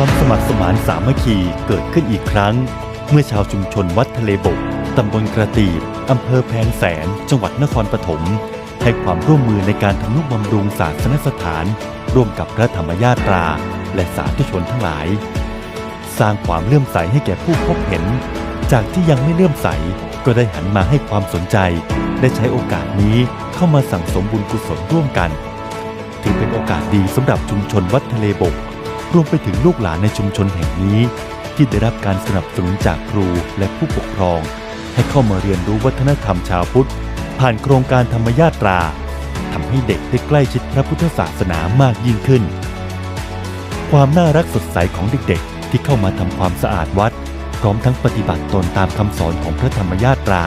ความสมัครสมานสามัคคีเกิดขึ้นอีกครั้ง เมื่อชาวชุมชนวัดทะเลบกตำบลกระตีบอำเภอแพงแสน จังหวัดนครปฐมให้ความร่วมมือในการทำนุบำรุงศาสนสถาน ร่วมกับพระธรรมญาตรา และสาธุชนทั้งหลาย สร้างความเลื่อมใสให้แก่ผู้พบเห็น จากที่ยังไม่เลื่อมใสก็ได้หันมาให้ความสนใจ ได้ใช้โอกาสนี้เข้ามาสั่งสมบุญกุศลร่วมกัน ถือเป็นโอกาสดีสำหรับชุมชนวัดทะเลบก รวมไปถึงลูกหลานในชุมชนแห่งนี้ ที่ได้รับการสนับสนุนจากครูและผู้ปกครอง ให้เข้ามาเรียนรู้วัฒนธรรมชาวพุทธ ผ่านโครงการธรรมญาตราทำให้เด็กได้ใกล้ชิดพระพุทธศาสนามากยิ่งขึ้น ความน่ารักสดใสของเด็กๆ ที่เข้ามาทำความสะอาดวัด พร้อมทั้งปฏิบัติตนตามคำสอนของพระธรรมญาตรา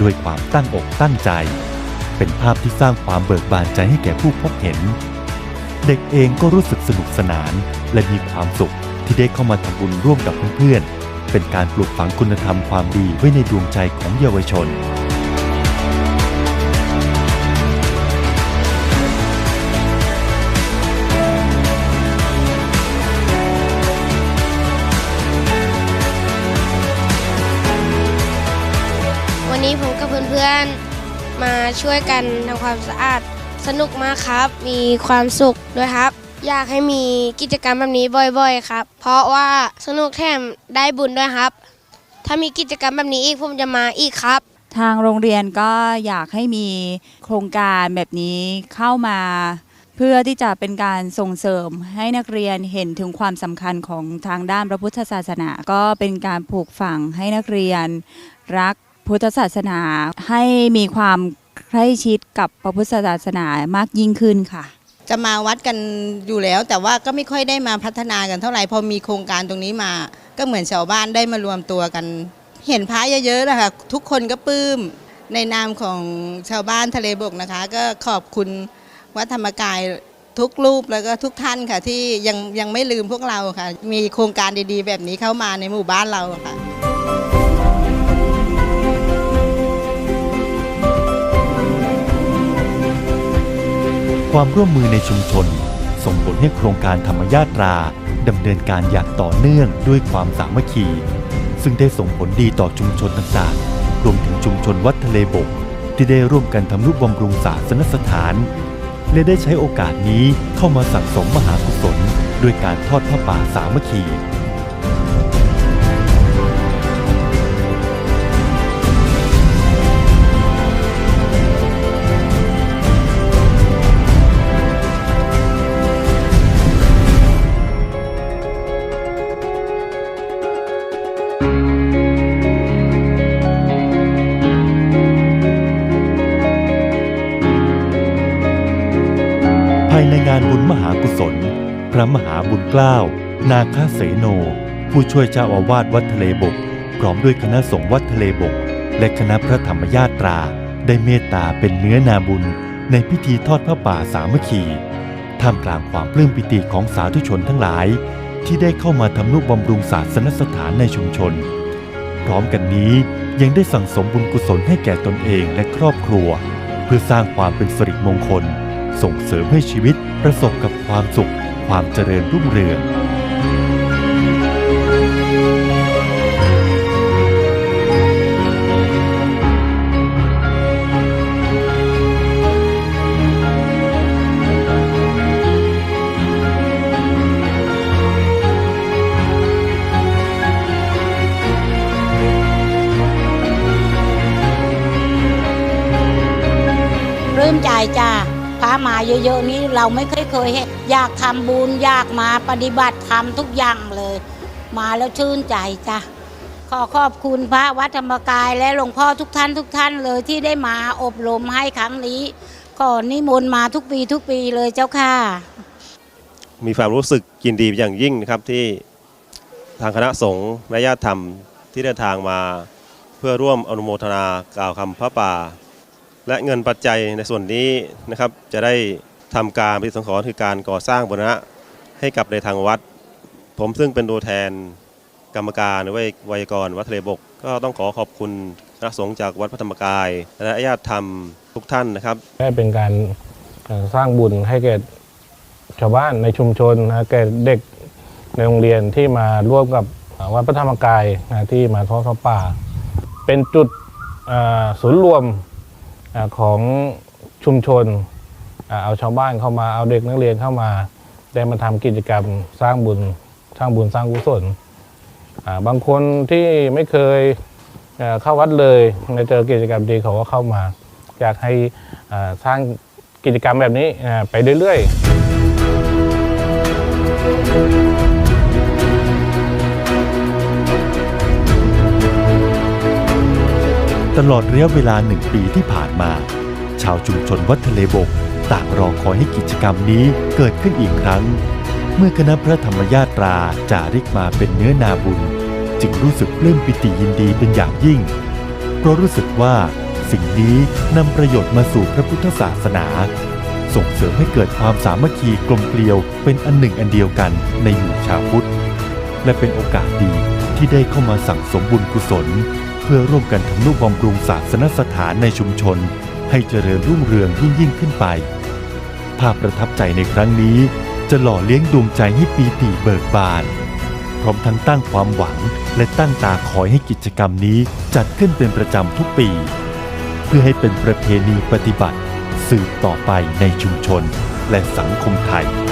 ด้วยความตั้งอกตั้งใจ เป็นภาพที่สร้างความเบิกบานใจให้แก่ผู้พบเห็น เด็กเองก็รู้สึกสนุกสนาน และมีความสุขที่ได้เข้ามาทำบุญร่วมกับเพื่อนๆ เป็นการปลูกฝังคุณธรรมความดีไว้ในดวงใจของเยาวชนวันนี้ผมกับเพื่อนๆ มาช่วยกันทำความสะอาด สนุกมากครับ มีความสุขด้วยครับ อยากให้มีกิจกรรมแบบนี้บ่อย ๆ ครับ เพราะว่าสนุกแถมได้บุญด้วยครับ ถ้ามีกิจกรรมแบบนี้อีกผมจะมาอีกครับ ทางโรงเรียนก็อยากให้มีโครงการแบบนี้เข้ามา เพื่อที่จะเป็นการส่งเสริมให้นักเรียนเห็นถึงความสำคัญของทางด้านพระพุทธศาสนา ก็เป็นการปลูกฝังให้นักเรียนรักพุทธศาสนาให้มีความ ใกล้ชิดกับพระพุทธศาสนามากยิ่งขึ้นค่ะ จะมาวัดกันอยู่แล้ว แต่ว่าก็ไม่ค่อยได้มาพัฒนากันเท่าไหร่พอมีโครงการตรงนี้มา ก็เหมือนชาวบ้านได้มารวมตัวกัน เห็นพระเยอะๆนะคะทุกคนก็ปลื้มในนามของชาวบ้านทะเลบกนะคะ ก็ขอบคุณวัดธรรมกายทุกรูปแล้วก็ทุกท่านค่ะ ที่ยังยังไม่ลืมพวกเราค่ะ มีโครงการดีๆ แบบนี้เข้ามาในหมู่บ้านเราค่ะ ความร่วมมือในชุมชน ส่งผลให้โครงการธรรมญาตราดำเนินการอย่างต่อเนื่องด้วยความสามัคคี ซึ่งได้ส่งผลดีต่อชุมชนต่างๆ รวมถึงชุมชนวัดทะเลบก ที่ได้ร่วมกันทำนุบำรุงศาสนสถาน และได้ใช้โอกาสนี้เข้ามาสั่งสมมหากุศล ด้วยการทอดผ้าป่าสามัคคี งานบุญมหากุศล พระมหาบุญเกล้า นาคเสโน ผู้ช่วยเจ้าอาวาสวัดทะเลบก พร้อมด้วยคณะสงฆ์วัดทะเลบก และคณะพระธรรมญาตรา ได้เมตตาเป็นเนื้อนาบุญ ในพิธีทอดพระป่าสามัคคีท่ามกลางความปลื้มปิติของสาธุชนทั้งหลาย ที่ได้เข้ามาทำนุบำรุงศาสนสถานในชุมชน พร้อมกันนี้ยังได้สั่งสมบุญกุศลให้แก่ตนเองและครอบครัว เพื่อสร้างความเป็นสิริมงคล ส่งเสริมให้ชีวิตประสบกับความสุข ความเจริญรุ่งเรืองปลื้มใจจ้า พามาเยอะๆนี้เราไม่เคยเคยเห็นอยากทำบุญอยากมาปฏิบัติธรรมทุกอย่างเลย มาแล้วชื่นใจจ้ะขอขอบคุณพระวัดธรรมกายและหลวงพ่อทุกท่านทุกท่านเลยที่ได้มาอบรมให้ครั้งนี้ขอนิมนต์มาทุกปีทุกปีเลยเจ้าค่ะ มีความรู้สึกยินดีอย่างยิ่งนะครับที่ทางคณะสงฆ์และญาติธรรมที่เดินทางมา เพื่อร่วมอนุโมทนากล่าวคำพระป่า และเงินปัจจัยในส่วนนี้นะครับจะได้ทำการปฏิสังขรณ์คือการก่อสร้างบูรณะให้กับในทางวัด ผมซึ่งเป็นตัวแทนกรรมการหรือว่าไวยากรณ์วัดทะเลบก ก็ต้องขอขอบคุณคณะสงฆ์จากวัดพระธรรมกาย และญาติธรรมทุกท่านนะครับได้เป็นการสร้างบุญให้แก่ชาวบ้านในชุมชนนะแก่เด็กในโรงเรียนที่มาร่วมกับวัดพระธรรมกายนะที่มาทอดพระป่า เป็นจุดศูนย์รวม ของชุมชน เอาชาวบ้านเข้ามาเอาเด็กนักเรียนเข้ามา ได้มาทำกิจกรรมสร้างบุญสร้างบุญสร้างกุศลบางคนที่ไม่เคยเข้าวัดเลยมาเจอกิจกรรมดีเขาก็เข้ามา อยากให้สร้างกิจกรรมแบบนี้ไปเรื่อยๆ ตลอดระยะเวลาหนึ่งปีที่ผ่านมา ชาวชุมชนวัดทะเลบกต่างรอคอยให้กิจกรรมนี้เกิดขึ้นอีกครั้ง เมื่อคณะพระธรรมญาตราจาริกมาเป็นเนื้อนาบุญ จึงรู้สึกปลื้มปิติยินดีเป็นอย่างยิ่ง เพราะรู้สึกว่าสิ่งนี้นำประโยชน์มาสู่พระพุทธศาสนา ส่งเสริมให้เกิดความสามัคคีกลมเกลียวเป็นอันหนึ่งอันเดียวกันในหมู่ชาวพุทธ และเป็นโอกาสดีที่ได้เข้ามาสั่งสมบุญกุศล พื่อร่วมกันทำนุบำรุงศาสนสถานในชุมชน ให้เจริญรุ่งเรืองยิ่งยิ่งขึ้นไป ภาพประทับใจในครั้งนี้ จะหล่อเลี้ยงดวงใจให้ปีติเบิกบาน พร้อมทั้งตั้งความหวังและตั้งตาคอยให้กิจกรรมนี้จัดขึ้นเป็นประจำทุกปี เพื่อให้เป็นประเพณีปฏิบัติ สืบต่อไปในชุมชนและสังคมไทย